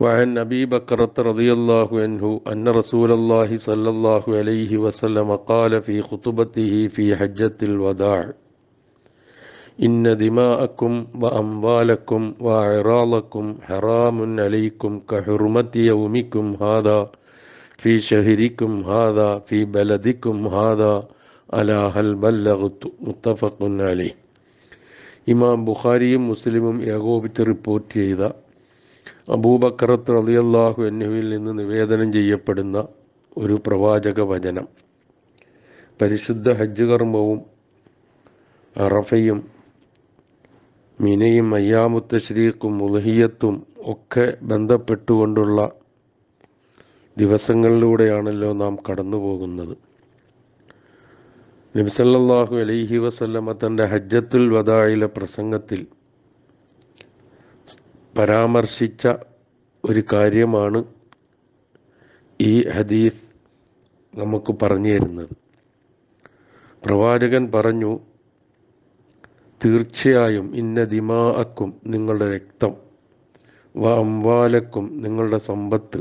وعن أبي بكرة رضي الله عنه أن رسول الله صلى الله عليه وسلم قال في خطبته في حجة الوداع إن دماءكم وأموالكم وأعراضكم حرام عليكم كحرمة يومكم هذا في شهركم هذا في بلدكم هذا ألا هل بلغت متفق عليه ഇമാം ബുഖാരിയും മുസ്ലിമും ഏകോപിച്ച് റിപ്പോർട്ട് ചെയ്ത അബൂബക്കറത്ത് റളിയല്ലാഹു എന്നിവയിൽ നിന്ന് നിവേദനം ചെയ്യപ്പെടുന്ന ഒരു പ്രവാചക വചനം. പരിശുദ്ധ ഹജ്ജ് കർമ്മവും അറഫയും മിനയും അയ്യാമുത്തശ്രീക്കും ഉലഹിയത്തും ഒക്കെ ബന്ധപ്പെട്ടുകൊണ്ടുള്ള ദിവസങ്ങളിലൂടെയാണല്ലോ നാം കടന്നു പോകുന്നത് നബിസല്ലാഹു അലൈഹി വസല്ലമ തന്റെ ഹജ്ജത്തുൽ വദായിലെ പ്രസംഗത്തിൽ പരാമർശിച്ച ഒരു കാര്യമാണ് ഈ ഹദീസ് നമുക്ക് പറഞ്ഞു തരുന്നത്. പ്രവാചകൻ പറഞ്ഞു തീർച്ചയായും ഇന്ന ദിമാഅക്കും നിങ്ങളുടെ രക്തം വ അംവാലക്കും നിങ്ങളുടെ സമ്പത്ത്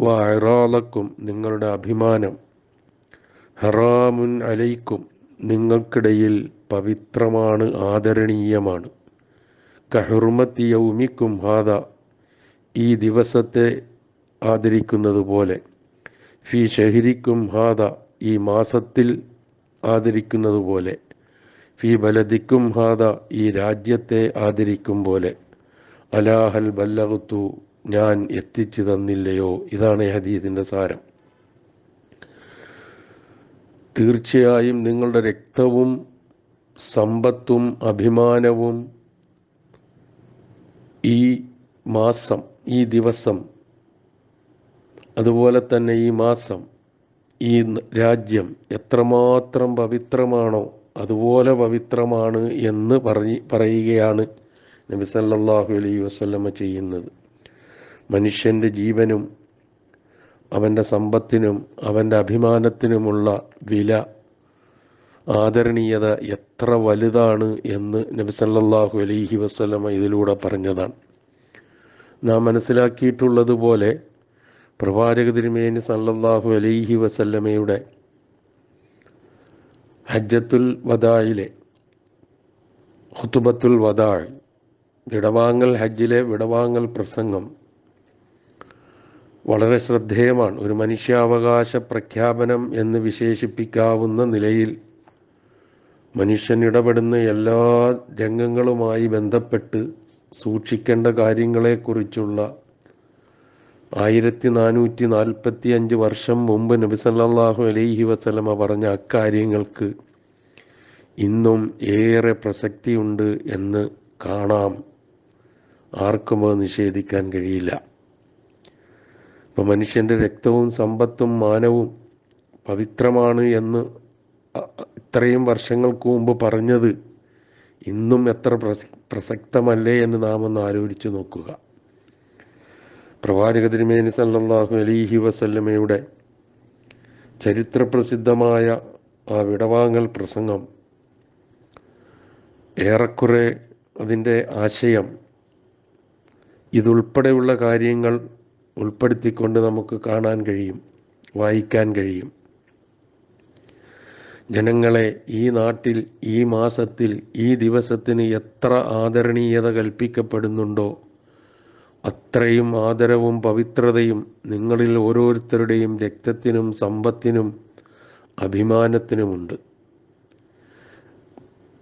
വ അറാലക്കും നിങ്ങളുടെ അഭിമാനം ഹറാമുൻ അലൈക്കും നിങ്ങൾക്കിടയിൽ പവിത്രമാണ് ആദരണീയമാണ്. കഹുർമത്തി യൗമിക്കും ഹാദ. ഈ ദിവസത്തെ ആദരിക്കുന്നത് പോലെ ഫി ഷഹിരിക്കും ഹാദ. ഈ മാസത്തിൽ ആദരിക്കുന്നത് പോലെ ഫി ബലദിക്കും ഹാദ. ഈ രാജ്യത്തെ ആദരിക്കും പോലെ. അലാഹൽ ബല്ലഹത്തു ഞാൻ എത്തിച്ചു തന്നില്ലയോ? ഇതാണ് ഈ ഹദീസിന്റെ സാരം. തീർച്ചയായും നിങ്ങളുടെ രക്തവും സമ്പത്തും അഭിമാനവും ഈ മാസം ഈ ദിവസം അതുപോലെ തന്നെ ഈ മാസം ഈ രാജ്യം എത്രമാത്രം പവിത്രമാണോ അതുപോലെ പവിത്രമാണ് എന്ന് പറഞ്ഞ് പറയുകയാണ് നബി സല്ലാഹു അലൈഹി വസ്ലമ ചെയ്യുന്നത്. മനുഷ്യന്റെ ജീവനും അവന്റെ സമ്പത്തിനും അവന്റെ അഭിമാനത്തിനുമുള്ള വില ആദരണീയത എത്ര വലുതാണ് എന്ന് നബി സല്ലല്ലാഹു അലൈഹി വസല്ലമ ഇതിലൂടെ പറഞ്ഞതാണ്. നാം മനസ്സിലാക്കിയിട്ടുള്ളതുപോലെ പ്രവാചക തിരുമേനി സല്ലല്ലാഹു അലൈഹി വസല്ലമയുടെ ഹജ്ജത്തുൽ വദായിലെ ഹുത്തുബത്തുൽ വദായ് വിടവാങ്ങൽ ഹജ്ജിലെ വിടവാങ്ങൽ പ്രസംഗം വളരെ ശ്രദ്ധേയമാണ്. ഒരു മനുഷ്യാവകാശ പ്രഖ്യാപനം എന്ന് വിശേഷിപ്പിക്കാവുന്ന നിലയിൽ മനുഷ്യൻ ഇടപെടുന്ന എല്ലാ രംഗങ്ങളുമായി ബന്ധപ്പെട്ട് സൂക്ഷിക്കേണ്ട കാര്യങ്ങളെക്കുറിച്ചുള്ള ആയിരത്തി നാനൂറ്റി നാൽപ്പത്തി അഞ്ച് വർഷം മുമ്പ് നബി സല്ലല്ലാഹു അലൈഹി വസല്ലമ പറഞ്ഞ അക്കാര്യങ്ങൾക്ക് ഇന്നും ഏറെ പ്രസക്തിയുണ്ട് എന്ന് കാണാം. ആർക്കും അത് നിഷേധിക്കാൻ കഴിയില്ല. ഇപ്പം മനുഷ്യന്റെ രക്തവും സമ്പത്തും മാനവും പവിത്രമാണ് എന്ന് ഇത്രയും വർഷങ്ങൾക്ക് മുമ്പ് പറഞ്ഞത് ഇന്നും എത്ര പ്രസക്തമല്ലേ എന്ന് നാം ഒന്ന് ആലോചിച്ചു നോക്കുക. പ്രവാചക തിരുമേനി സല്ലാഹു അലീഹി വസല്ലമയുടെ ചരിത്രപ്രസിദ്ധമായ ആ വിടവാങ്ങൽ പ്രസംഗം ഏറെക്കുറെ അതിന്റെ ആശയം ഇതുൾപ്പെടെയുള്ള കാര്യങ്ങൾ ഉൾപ്പെടുത്തിക്കൊണ്ട് നമുക്ക് കാണാൻ കഴിയും വായിക്കാൻ കഴിയും. ജനങ്ങളെ ഈ നാട്ടിൽ ഈ മാസത്തിൽ ഈ ദിവസത്തിന് എത്ര ആദരണീയത കൽപ്പിക്കപ്പെടുന്നുണ്ടോ? അത്രയും ആദരവും പവിത്രതയും നിങ്ങളിൽ ഓരോരുത്തരുടെയും രക്തത്തിനും സമ്പത്തിനും അഭിമാനത്തിനുമുണ്ട്.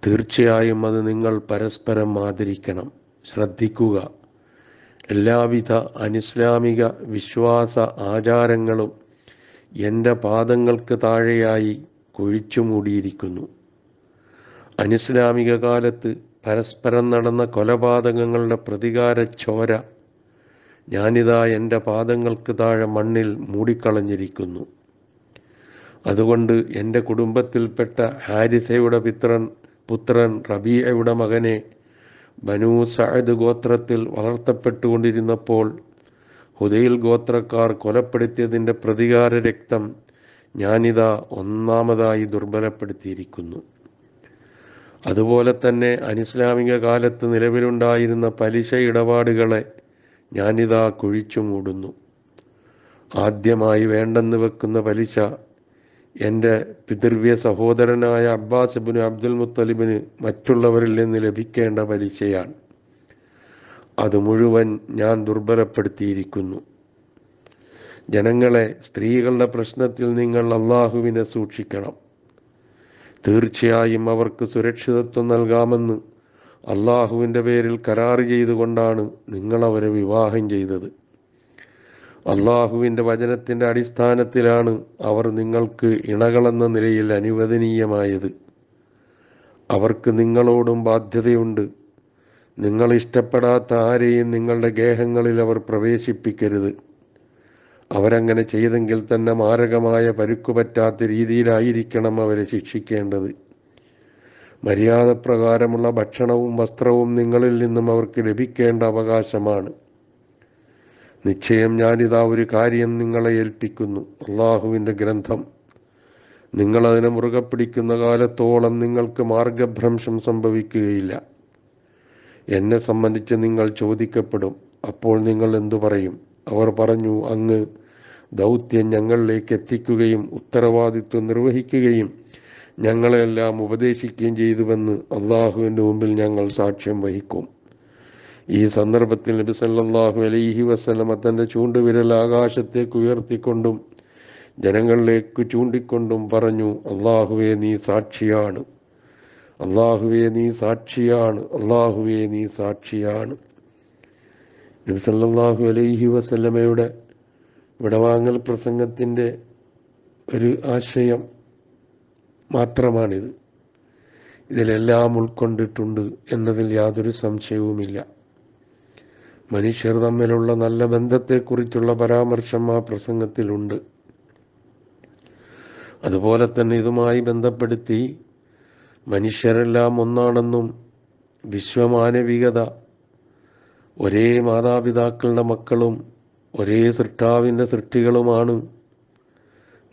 തീർച്ചയായും അത് നിങ്ങൾ പരസ്പരം ആദരിക്കണം. ശ്രദ്ധിക്കുക. എല്ലാവിധ അനിസ്ലാമിക വിശ്വാസ ആചാരങ്ങളും എന്റെ പാദങ്ങൾക്ക് താഴെയായി കുഴിച്ചു മൂടിയിരിക്കുന്നു. അനിസ്ലാമിക കാലത്ത് പരസ്പരം നടന്ന കൊലപാതകങ്ങളുടെ പ്രതികാര ചോര ഞാനിതാ എന്റെ പാദങ്ങൾക്ക് താഴെ മണ്ണിൽ മൂടിക്കളഞ്ഞിരിക്കുന്നു. അതുകൊണ്ട് എന്റെ കുടുംബത്തിൽപ്പെട്ട ഹാരിസയുടെ പിത്രൻ പുത്രൻ റബിയയുടെ മകനെ ബനൂ സഅദ് ഗോത്രത്തിൽ വളർത്തപ്പെട്ടുകൊണ്ടിരുന്നപ്പോൾ ഹുദയിൽ ഗോത്രക്കാർ കൊലപ്പെടുത്തിയതിന്റെ പ്രതികാര രക്തം ഞാനിതാ ഒന്നാമതായി ദുർബലപ്പെടുത്തിയിരിക്കുന്നു. അതുപോലെ തന്നെ അനിസ്ലാമിക കാലത്ത് നിലവിലുണ്ടായിരുന്ന പലിശ ഇടപാടുകളെ ഞാനിതാ കുഴിച്ചു മൂടുന്നു. ആദ്യമായി വേണ്ടെന്ന് വെക്കുന്ന പലിശ എന്റെ പിതൃവ്യ സഹോദരനായ അബ്ബാസ് ഇബ്നു അബ്ദുൽ മുത്തലിബിന് മറ്റുള്ളവരിൽ നിന്ന് ലഭിക്കേണ്ട പലിശയാണ്. അത് മുഴുവൻ ഞാൻ ദുർബലപ്പെടുത്തിയിരിക്കുന്നു. ജനങ്ങളെ സ്ത്രീകളുടെ പ്രശ്നത്തിൽ നിങ്ങൾ അള്ളാഹുവിനെ സൂക്ഷിക്കണം. തീർച്ചയായും അവർക്ക് സുരക്ഷിതത്വം നൽകാമെന്ന് അള്ളാഹുവിന്റെ പേരിൽ കരാറ് ചെയ്തുകൊണ്ടാണ് നിങ്ങൾ അവരെ വിവാഹം ചെയ്തത്. അള്ളാഹുവിന്റെ വചനത്തിന്റെ അടിസ്ഥാനത്തിലാണ് അവർ നിങ്ങൾക്ക് ഇണകളെന്ന നിലയിൽ അനുവദനീയമായത്. അവർക്ക് നിങ്ങളോടും ബാധ്യതയുണ്ട്. നിങ്ങൾ ഇഷ്ടപ്പെടാത്ത ആരെയും നിങ്ങളുടെ ഗേഹങ്ങളിൽ അവർ പ്രവേശിപ്പിക്കരുത്. അവരങ്ങനെ ചെയ്തെങ്കിൽ തന്നെ മാരകമായ പരുക്കു പറ്റാത്ത രീതിയിലായിരിക്കണം അവരെ ശിക്ഷിക്കേണ്ടത്. മര്യാദപ്രകാരമുള്ള ഭക്ഷണവും വസ്ത്രവും നിങ്ങളിൽ നിന്നും അവർക്ക് ലഭിക്കേണ്ട അവകാശമാണ്. നിശ്ചയം ഞാനിതാ ഒരു കാര്യം നിങ്ങളെ ഏൽപ്പിക്കുന്നു. അള്ളാഹുവിന്റെ ഗ്രന്ഥം. നിങ്ങളതിനെ മുറുകെ പിടിക്കുന്ന കാലത്തോളം നിങ്ങൾക്ക് മാർഗഭ്രംശം സംഭവിക്കുകയില്ല. എന്നെ സംബന്ധിച്ച് നിങ്ങൾ ചോദിക്കപ്പെടും. അപ്പോൾ നിങ്ങൾ എന്തു പറയും? അവർ പറഞ്ഞു അങ്ങ് ദൗത്യം ഞങ്ങളിലേക്ക് എത്തിക്കുകയും ഉത്തരവാദിത്വം നിർവഹിക്കുകയും ഞങ്ങളെല്ലാം ഉപദേശിക്കുകയും ചെയ്തുവെന്ന് അള്ളാഹുവിന്റെ മുമ്പിൽ ഞങ്ങൾ സാക്ഷ്യം വഹിക്കും. ഈ സന്ദർഭത്തിൽ നബി സല്ലല്ലാഹു അലൈഹി വസല്ലമ തന്റെ ചൂണ്ടുവിരൽ ആകാശത്തേക്ക് ഉയർത്തിക്കൊണ്ടും ജനങ്ങളിലേക്ക് ചൂണ്ടിക്കൊണ്ടും പറഞ്ഞു അള്ളാഹുവെ നീ സാക്ഷിയാണ്. അള്ളാഹുവെ നീ സാക്ഷിയാണ്. അള്ളാഹുവെ നീ സാക്ഷിയാണ്. നബി സല്ലല്ലാഹു അലൈഹി വസല്ലമയുടെ വിടവാങ്ങൽ പ്രസംഗത്തിന്റെ ഒരു ആശയം മാത്രമാണിത്. ഇതിലെല്ലാം ഉൾക്കൊണ്ടിട്ടുണ്ട് എന്നതിൽ യാതൊരു സംശയവുമില്ല. മനുഷ്യർ തമ്മിലുള്ള നല്ല ബന്ധത്തെക്കുറിച്ചുള്ള പരാമർശം ആ പ്രസംഗത്തിലുണ്ട്. അതുപോലെ തന്നെ ഇതുമായി ബന്ധപ്പെടുത്തി മനുഷ്യരെല്ലാം ഒന്നാണെന്നും വിശ്വമാനവികത ഒരേ മാതാപിതാക്കളുടെ മക്കളും ഒരേ സൃഷ്ടാവിന്റെ സൃഷ്ടികളുമാണ്.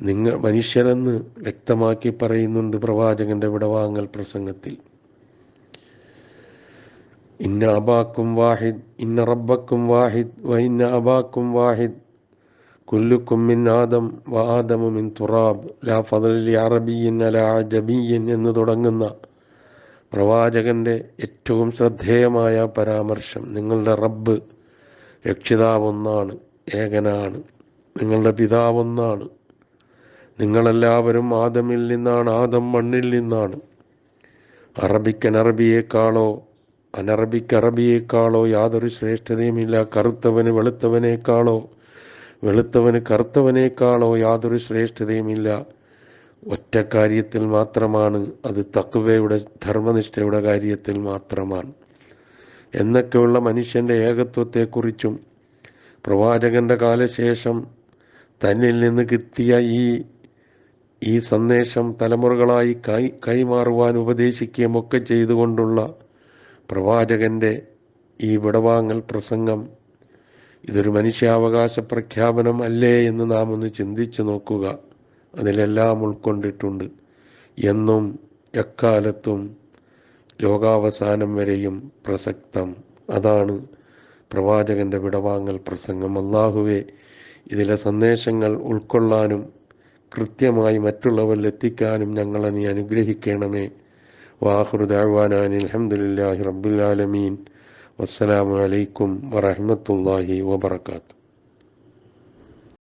നിങ്ങൾ മനുഷ്യരെന്ന് വ്യക്തമാക്കി പറയുന്നുണ്ട് പ്രവാചകന്റെ വിടവാങ്ങൽ പ്രസംഗത്തിൽ. ഇന്ന അബാക്കും വാഹിദ് ഇന്ന റബ്ബക്കും വാഹിദ് വ ഇന്ന അബാക്കും വാഹിദ് കുല്ലുക്കും മിൻ ആദം വ ആദമു മിൻ തുറാബ് ലാ ഫദലി അറബിയൻ അല അജബിയൻ എന്ന് തുടങ്ങുന്ന പ്രവാചകന്റെ ഏറ്റവും ശ്രദ്ധേയമായ പരാമർശം നിങ്ങളുടെ റബ്ബ് രക്ഷിതാവൊന്നാണ് ഏകനാണ് നിങ്ങളുടെ പിതാവൊന്നാണ്. നിങ്ങളെല്ലാവരും ആദമിൽ നിന്നാണ് ആദം മണ്ണിൽ നിന്നാണ്. അറബിക്കൻ അറബിയേക്കാളോ അനറബിക്ക് അറബിയേക്കാളോ യാതൊരു ശ്രേഷ്ഠതയുമില്ല. കറുത്തവന് വെളുത്തവനേക്കാളോ വെളുത്തവന് കറുത്തവനേക്കാളോ യാതൊരു ശ്രേഷ്ഠതയുമില്ല. ഒറ്റ കാര്യത്തിൽ മാത്രമാണ് അത് തക്കുവയുടെ ധർമ്മനിഷ്ഠയുടെ കാര്യത്തിൽ മാത്രമാണ്. എന്നൊക്കെയുള്ള മനുഷ്യന്റെ ഏകത്വത്തെക്കുറിച്ചും പ്രവാചകന്റെ കാലശേഷം തന്നിൽ നിന്ന് കിട്ടിയ ഈ ഈ സന്ദേശം തലമുറകളായി കൈ കൈമാറുവാൻ ഉപദേശിക്കുകയും ഒക്കെ ചെയ്തുകൊണ്ടുള്ള പ്രവാചകന്റെ ഈ വിടവാങ്ങൽ പ്രസംഗം ഇതൊരു മനുഷ്യാവകാശ പ്രഖ്യാപനം അല്ലേ എന്ന് നാം ഒന്ന് ചിന്തിച്ചു നോക്കുക. അതിലെല്ലാം ഉൾക്കൊണ്ടിട്ടുണ്ട്. എന്നും എക്കാലത്തും ലോകാവസാനം വരെയും പ്രസക്തം. അതാണ് പ്രവാചകന്റെ വിടവാങ്ങൽ പ്രസംഗം. അള്ളാഹുവെ ഇതിലെ സന്ദേശങ്ങൾ ഉൾക്കൊള്ളാനും കൃത്യമായി മറ്റുള്ളവരിൽ എത്തിക്കാനും ഞങ്ങളെ നീ അനുഗ്രഹിക്കണമേ. വാഹൃദാൻ അലഹമുല്ലാഹി റബ്ബുലാലമീൻ വസ്സലാമു അലൈക്കും വറഹമത്തല്ലാഹി വബർക്കാത്തു